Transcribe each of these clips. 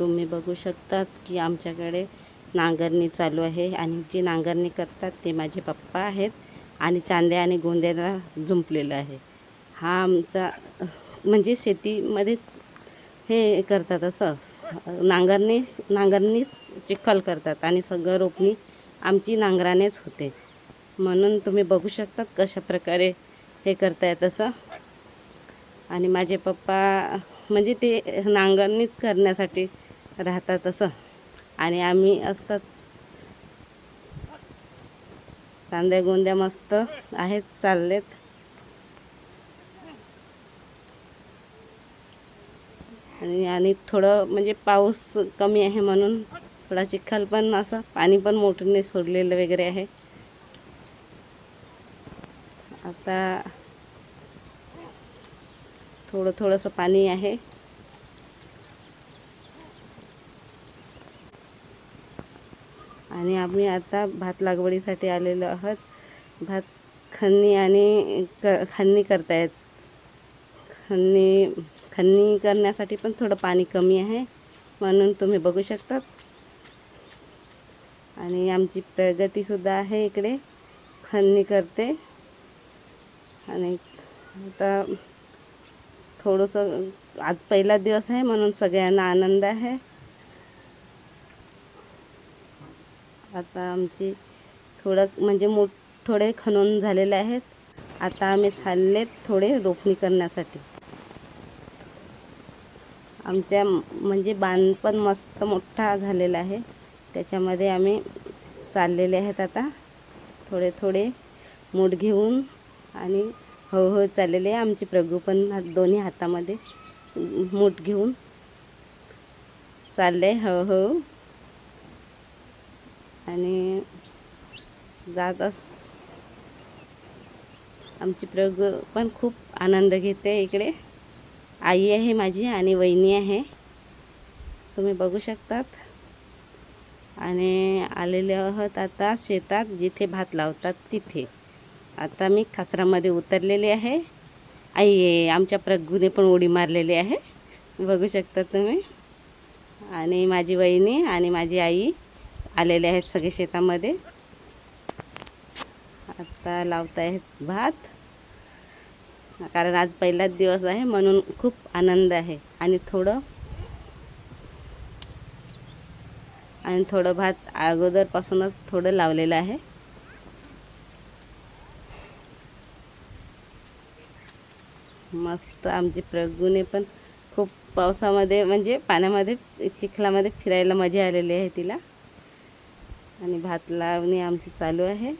तुम्ही बघू शकतात की आमच्याकडे नांगरणी चालू आहे आणि जी नांगरणी करतात ते माझे पप्पा आहेत आणि चांद्या आणि गोंद्याला जुंपलेलं आहे. हा आमचा म्हणजे शेतीमध्येच हे करतात असं. नांगरणी नांगरणी चिखल करतात आणि सगळं रोपणी आमची नांगरानेच होते. म्हणून तुम्ही बघू शकतात कशा प्रकारे हे करताय तसं आणि माझे पप्पा म्हणजे ते नांगरणीच करण्यासाठी राहतात असं. आणि आम्ही असतात. कांद्या गोंद्या मस्त आहेत चाललेत. आणि आणि थोडं म्हणजे पाऊस कमी आहे म्हणून थोडा चिखल पण असं पाणी पण मोठीने सोडलेलं वगैरे आहे. आता थोडं थोडंसं पाणी आहे. आणि आम्ही आता भात लागवडीसाठी आलेलो आहोत. भात खन्नी आणि क खन्नी करतायत. खन्नी खन्नी करण्यासाठी पण थोडं पाणी कमी आहे. म्हणून तुम्ही बघू शकतात. आणि आमची प्रगतीसुद्धा आहे इकडे. खन्नी करते. आणि आता थोडंसं आज पहिला दिवस आहे म्हणून सगळ्यांना आनंद आहे. आता आमची थोडं म्हणजे मोठ थोडे खणून झालेले आहेत. आता आम्ही चाललेत थोडे रोपणी करण्यासाठी. आमच्या म्हणजे बांध पण मस्त मोठा झालेला आहे. त्याच्यामध्ये आम्ही चाललेले आहेत आता. थोडे थोडे मूठ घेऊन आणि हळूहळू चाललेले आहे. आमची प्रगू पण दोन्ही हातामध्ये मूठ घेऊन चालले हळूहळू आणि जात अस आमची प्रग पण खूप आनंद घेते इकडे. आई आहे माझी आणि वहिनी आहे. तुम्ही बघू शकतात. आणि आलेले आहोत आता शेतात जिथे भात लावतात तिथे. आता मी खाचरामध्ये उतरलेले आहे. आई आहे आमच्या प्रगूने पण उडी मारलेली आहे. बघू शकता तुम्ही. आणि माझी वहिनी आणि माझी आई. आलेले आहेत सगळे शेतामध्ये. आता लावत आहेत भात. कारण आज पहिलाच दिवस आहे म्हणून खूप आनंद आहे. आणि थोडं आणि थोडं भात अगोदरपासूनच थोडं लावलेलं आहे. मस्त आमची प्रगूने पण खूप पावसामध्ये म्हणजे पाण्यामध्ये चिखलामध्ये फिरायला मजा आलेली आहे तिला. आणि भात लावणी आमची चालू आहे.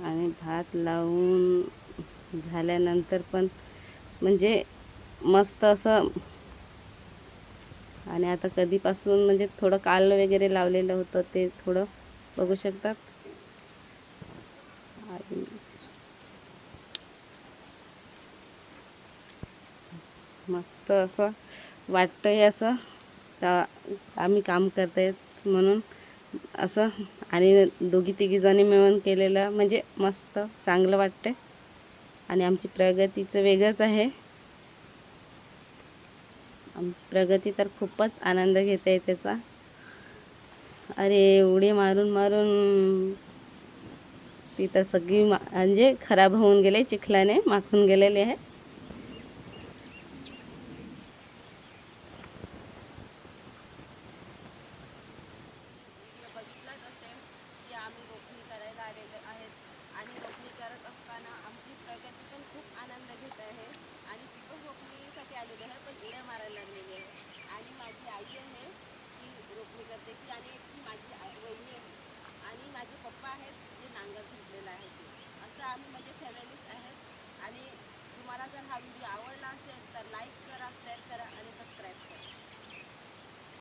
आणि भात लावून झाल्यानंतर पण म्हणजे मस्त असं आणि आता कधीपासून म्हणजे थोडं काल वगैरे लावलेलं होतं ते थोडं बघू शकतात. आणि मस्त असं वाटतंय असं. का आम्ही काम करतायत म्हणून असं. आणि दोघी तिघी जणी मिळून केलेलं म्हणजे मस्त चांगलं वाटतंय. आणि आमची प्रगतीचं वेगळंच आहे. आमची प्रगती तर खूपच आनंद घेते त्याचा. अरे उडी मारून मारून. ती तर सगळी मा म्हणजे खराब होऊन गेले चिखलाने माखून गेलेले आहे व्हिडिओ बघितलाच असेल की आम्ही रोपणी करायला आलेले आहेत आणि रोपणी करत असताना आमची प्रगती पण खूप आनंद घेत आहे आणि ती पण रोपणीसाठी आलेली आहे पण उड्या मारायला लागलेली आहे. आणि माझी आई आहे ती रोपणी करते ती आणि ती माझी आई वहिनी आहे. आणि माझे पप्पा आहेत जे नांगर घेतलेलं आहे ते. असं आम्ही म्हणजे फॅमिलीच आहेत. आणि तुम्हाला जर हा व्हिडिओ आवडला असेल तर लाईक